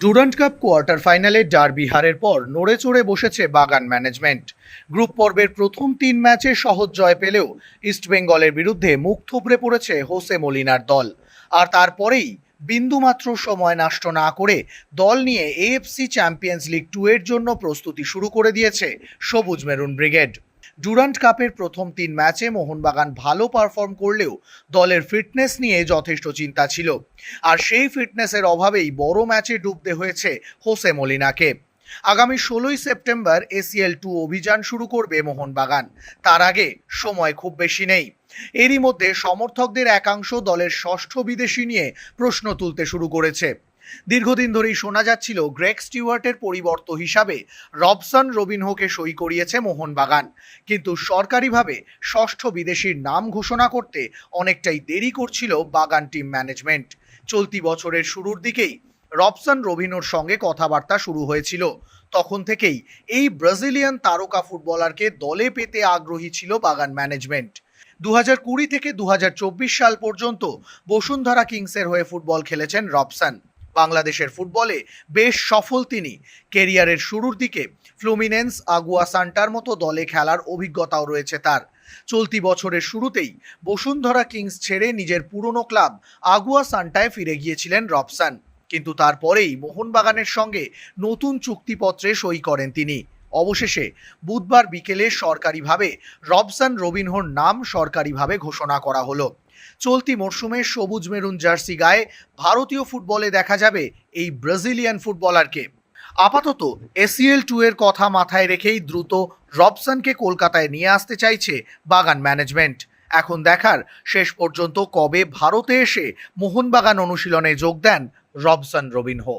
Durand cup quarter ফাইনালে derby হারের পর নড়ে চড়ে বসেছে বাগান ম্যানেজমেন্ট। গ্রুপ পর্বের প্রথম তিন ম্যাচে সহজ জয় পেলেও ইস্টবেঙ্গলের বিরুদ্ধে মুখ থুবড়ে পড়েছে হোসে মলিনার দল। আর তারপরেই বিন্দুমাত্র সময় নষ্ট না করে দল নিয়ে এএফসি চ্যাম্পিয়ন্স লিগ টু এর জন্য প্রস্তুতি শুরু করে দিয়েছে সবুজ মেরুন ব্রিগেড। ডুরান্ট কাপের প্রথম তিন ম্যাচে মোহনবাগান ভালো পারফর্ম করলেও দলের ফিটনেস নিয়ে যথেষ্ট চিন্তা ছিল। আর সেই ফিটনেসের অভাবেই বড় ম্যাচে ডুবতে হয়েছে হোসে মলিনাকে। আগামী ষোলোই সেপ্টেম্বর এসিএল টু অভিযান শুরু করবে মোহনবাগান। তার আগে সময় খুব বেশি নেই। এরই মধ্যে সমর্থকদের একাংশ দলের ষষ্ঠ বিদেশি নিয়ে প্রশ্ন তুলতে শুরু করেছে। দীর্ঘদিন ধরেই শোনা যাচ্ছিল গ্রেগ স্টিওয়ার্টের পরিবর্ত হিসাবে রবসন রবিনহোকে সই করিয়েছে মোহনবাগান। কিন্তু সরকারিভাবে ষষ্ঠ বিদেশির নাম ঘোষণা করতে অনেকটাই দেরি করছিল বাগান টিম ম্যানেজমেন্ট। চলতি বছরের শুরুর দিকেই রবসন রবিনোর সঙ্গে কথাবার্তা শুরু হয়েছিল। তখন থেকেই এই ব্রাজিলিয়ান তারকা ফুটবলারকে দলে পেতে আগ্রহী ছিল বাগান ম্যানেজমেন্ট। দু কুড়ি থেকে দু হাজার চব্বিশ সাল পর্যন্ত বসুন্ধরা কিংসের হয়ে ফুটবল খেলেছেন রবসন। বাংলাদেশের ফুটবলে বেশ সফল তিনি। কেরিয়ারের শুরুর দিকে ফ্লুমিনেন্স আগুয়া সান্টার মতো দলে খেলার অভিজ্ঞতাও রয়েছে তার। চলতি বছরের শুরুতেই বসুন্ধরা কিংস ছেড়ে নিজের পুরনো ক্লাব আগুয়া সান্টায় ফিরে গিয়েছিলেন রবসান। কিন্তু তারপরেই মোহনবাগানের সঙ্গে নতুন চুক্তিপত্রে সই করেন তিনি। অবশেষে বুধবার বিকেলে সরকারিভাবে রবসান রবিনহোর নাম সরকারিভাবে ঘোষণা করা হলো। চলতি মরশুমে সবুজ মেরুন জার্সি গায়ে ভারতীয় ফুটবলে দেখা যাবে এই ব্রাজিলিয়ান ফুটবলারকে। আপাতত এসিএল টু এর কথা মাথায় রেখেই দ্রুত রবসানকে কলকাতায় নিয়ে আসতে চাইছে বাগান ম্যানেজমেন্ট। এখন দেখার শেষ পর্যন্ত কবে ভারতে এসে মোহনবাগান অনুশীলনে যোগ দেন রবসান রবিনহো।